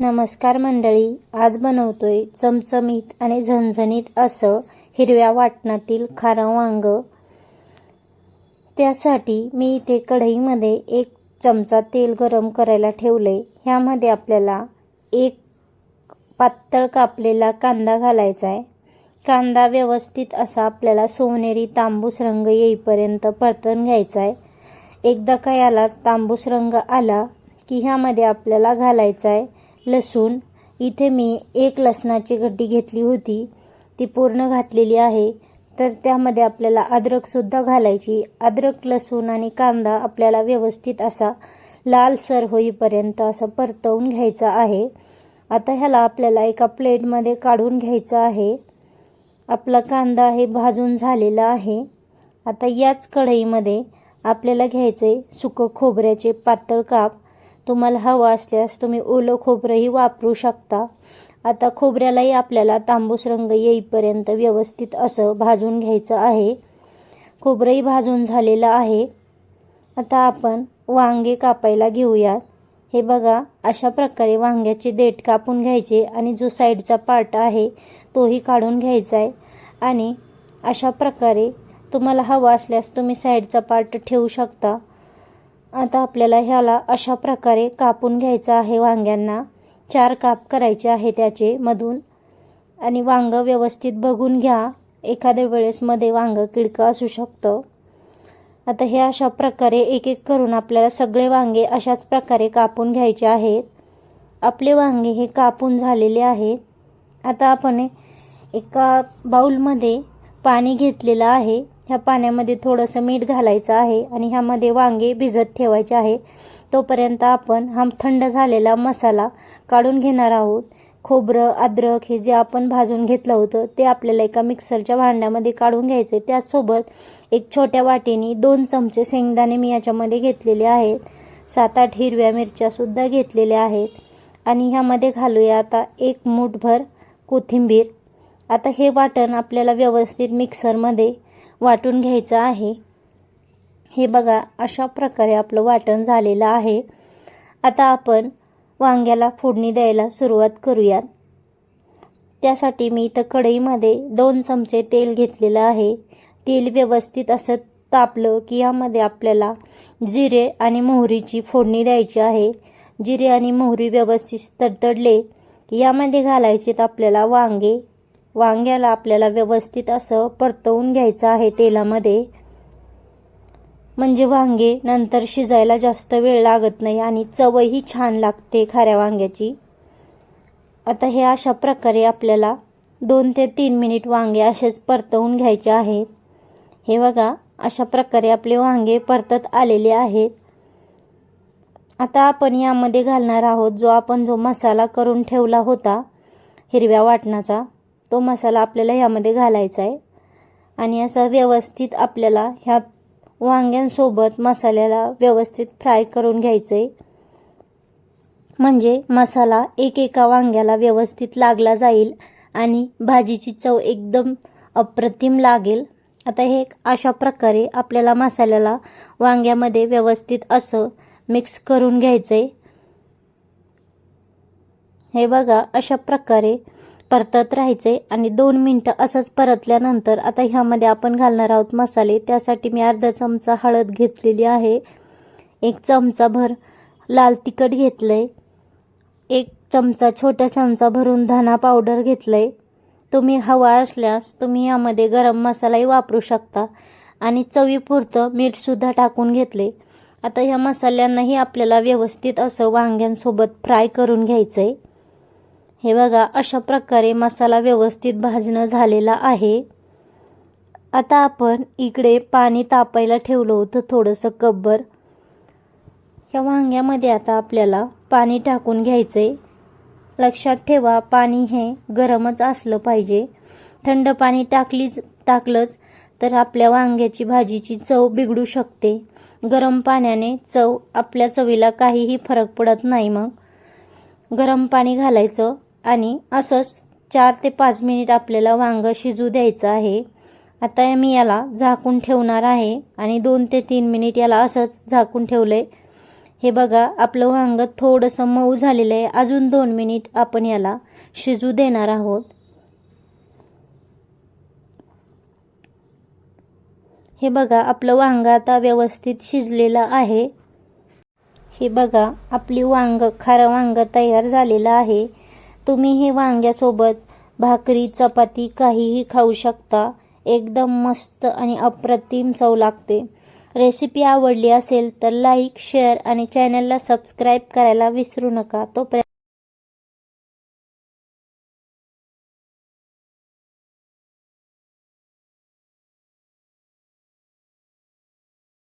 नमस्कार मंडळी आज बनवतोय चमचमीत आणि झणझणीत असं हिरव्या वाटणातील खारं वांग. त्यासाठी मी इथे कढईमध्ये एक चमचा तेल गरम करायला ठेवले ह्यामध्ये आपल्याला एक पातळ कापलेला कांदा घालायचा आहे. कांदा व्यवस्थित असा आपल्याला सोनेरी तांबूस रंग येईपर्यंत परतून घ्यायचा आहे. एकदा का याला तांबूस रंग आला की ह्यामध्ये आपल्याला घालायचा आहे. लसूण. इथे मी एक लसणाची गड्डी घेतली होती. ती पूर्ण घातलेली आहे. तर त्यामध्ये आपल्याला अद्रकसुद्धा घालायची. अद्रक लसूण आणि कांदा आपल्याला व्यवस्थित असा लालसर होईपर्यंत असं परतवून घ्यायचा आहे. आता ह्याला आपल्याला एका प्लेटमध्ये काढून घ्यायचं आहे. आपला कांदा हे भाजून झालेला आहे. आता याच कढईमध्ये आपल्याला घ्यायचे सुकं खोबऱ्याचे पातळ काप. तुम्हाला हवं असल्यास तुम्ही ओलं खोबरंही वापरू शकता. आता खोबऱ्यालाही आपल्याला तांबूस रंग येईपर्यंत व्यवस्थित असं भाजून घ्यायचं आहे. खोबरंही भाजून झालेलं आहे. आता आपण वांगे कापायला घेऊयात. हे बघा अशा प्रकारे वांग्याचे देठ कापून घ्यायचे आणि जो साईडचा पार्ट आहे तोही काढून घ्यायचा आहे आणि अशा प्रकारे तुम्हाला हवा असल्यास तुम्ही साईडचा पार्ट ठेवू शकता. आता आपल्याला ह्याला अशा प्रकारे कापून घ्यायचं आहे वांग्यांना. चार काप करायचे आहे त्याचे मधून. आणि वांगं व्यवस्थित बघून घ्या. एखाद्या वेळेस मध्ये किडकं असू शकतं. आता हे अशा प्रकारे एक एक करून आपल्याला सगळे वांगे अशाच प्रकारे कापून घ्यायचे आहेत. आपले वांगे हे कापून झालेले आहेत. आता आपण एका बाऊलमध्ये पाणी घेतलेलं आहे. ह्या पाण्यामध्ये थोडंसं मीठ घालायचं आहे आणि ह्यामध्ये वांगे भिजत ठेवायचे आहे. तोपर्यंत आपण हा थंड झालेला मसाला काढून घेणार आहोत. खोबरं अद्रक हे जे आपण भाजून घेतलं होतं ते आपल्याला एका मिक्सरच्या भांड्यामध्ये काढून घ्यायचं. आहे त्याचसोबत एक छोट्या वाटीने दोन चमचे शेंगदाणे मी याच्यामध्ये घेतलेले आहेत. सात आठ हिरव्या मिरच्यासुद्धा घेतलेल्या आहेत. आणि ह्यामध्ये घालूया आता एक मूठभर कोथिंबीर. आता हे वाटण आपल्याला व्यवस्थित मिक्सरमध्ये वाटून घ्यायचं आहे. हे बघा अशा प्रकारे आपलं वाटण झालेलं आहे. आता आपण वांग्याला फोडणी द्यायला सुरुवात करूयात. त्यासाठी मी इथं कढईमध्ये दोन चमचे तेल घेतलेलं आहे. तेल व्यवस्थित असं तापलं की यामध्ये आपल्याला जिरे आणि मोहरीची फोडणी द्यायची आहे. जिरे आणि मोहरी व्यवस्थित तडतडले की यामध्ये घालायचेत आपल्याला वांगे. वांग्याला आपल्याला व्यवस्थित असं परतवून घ्यायचं आहे तेलामध्ये. म्हणजे वांगे नंतर शिजायला जास्त वेळ लागत नाही आणि चवही छान लागते खाऱ्या वांग्याची. आता हे अशा प्रकारे आपल्याला दोन ते तीन मिनिट वांगे असेच परतवून घ्यायचे आहेत. हे बघा अशा प्रकारे आपले वांगे परतत आलेले आहेत. आता आपण यामध्ये घालणार आहोत जो आपण जो मसाला करून ठेवला होता हिरव्या वाटणाचा. तो मसाला आपल्याला ह्यामध्ये घालायचा आहे. आणि असा व्यवस्थित आपल्याला ह्या वांग्यांसोबत मसाल्याला व्यवस्थित फ्राय करून घ्यायचं आहे म्हणजे मसाला एक एका वांग्याला व्यवस्थित लागला जाईल आणि भाजीची चव एकदम अप्रतिम लागेल. आता हे अशा प्रकारे आपल्याला मसाल्याला वांग्यामध्ये व्यवस्थित असं मिक्स करून घ्यायचं आहे हे बघा अशा प्रकारे परतत राहायचे आणि दोन मिनटं असंच परतल्यानंतर आता ह्यामध्ये आपण घालणार आहोत मसाले. त्यासाठी मी अर्धा चमचा हळद घेतलेली आहे. एक चमचा भर लाल तिखट घेतलंय. एक चमचा छोट्या चमचा भरून धना पावडर घेतलंय. तुम्ही हवा असल्यास तुम्ही यामध्ये गरम मसालाही वापरू शकता. आणि चवीपुरतं मीठसुद्धा टाकून घेतले. आता ह्या मसाल्यांनाही आपल्याला व्यवस्थित असं वांग्यांसोबत फ्राय करून घ्यायचं आहे हे बघा अशा प्रकारे मसाला व्यवस्थित भाजणं झालेला आहे. आता आपण इकडे पाणी तापायला ठेवलं होतं थोडंसं कब्बर. ह्या वांग्यामध्ये आता आपल्याला पाणी टाकून घ्यायचंय. लक्षात ठेवा पाणी हे गरमच असलं पाहिजे. थंड पाणी टाकलीच टाकलंच तर आपल्या वांग्याची भाजीची चव बिघडू शकते. गरम पाण्याने चव आपल्या चवीला काहीही फरक पडत नाही मग. गरम पाणी घालायचं. आणि असंच चार ते पाच मिनिट आपल्याला वांग शिजू द्यायचं आहे. आता मी याला झाकून ठेवणार आहे आणि दोन ते तीन मिनिट याला असंच झाकून ठेवलंय. हे बघा आपलं वांगं थोडंसं मऊ झालेलं आहे. अजून दोन मिनिट आपण याला शिजू देणार आहोत. हे बघा आपलं वांगं आता व्यवस्थित शिजलेलं आहे. हे बघा आपली वांग खारं वांग तयार झालेलं आहे. तुम्ही हे वांग्यासोबत भाकरी चपाती काहीही खाऊ शकता. एकदम मस्त आणि अप्रतिम चव लागते. रेसिपी आवडली असेल तर लाईक शेअर आणि चॅनलला सबस्क्राईब करायला विसरू नका. तोपर्यंत